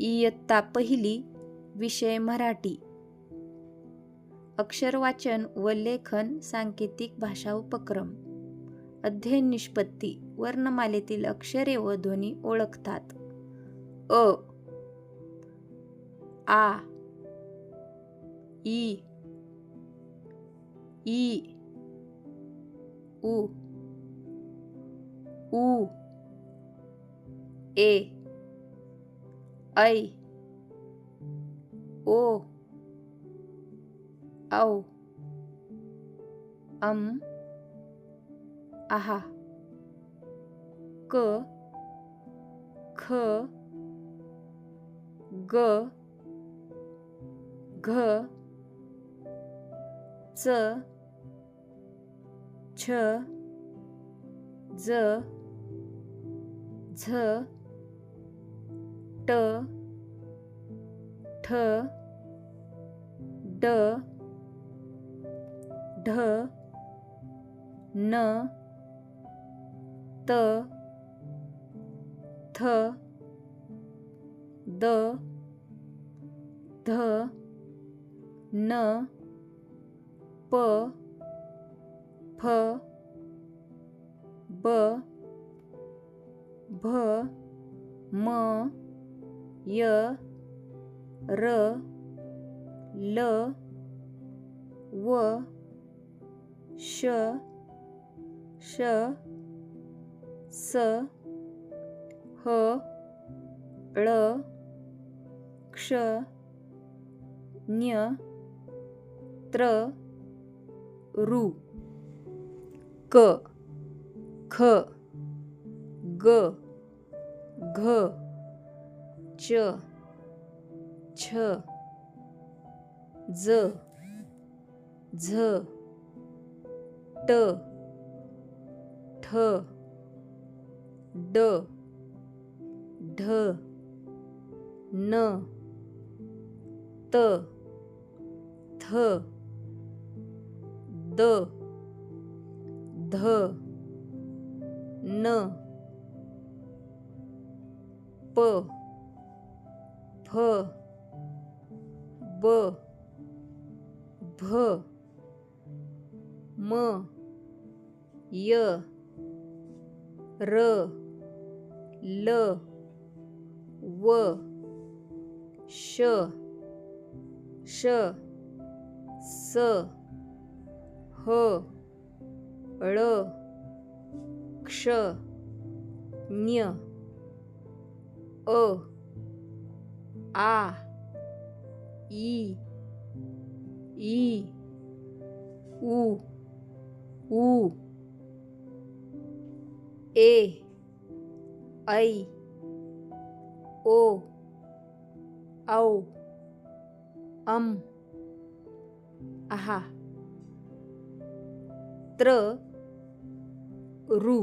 इयत्ता पहिली विषय मराठी. अक्षरवाचन व लेखन सांकेतिक भाषा उपक्रम. अध्ययन निष्पत्ती वर्णमालेतील अक्षरे व ध्वनी ओळखतात. अ आ ई ई उ ए ऐ ओ औ अम आहा क ख ग घ च छ ज झ ट ठ ड ढ न त थ द ध न प फ ब भ म य र ल व श श स ह ळ क्ष ञ त्र रु क ख ग घ च छ ज झ ट ठ ड ढ न त थ द ध न प फ ब भ म य र ल व श श स ह ळ क्ष ञ अ आ ई ई उ ऊ ए ऐ ओ औ अम आहा त्र ऋ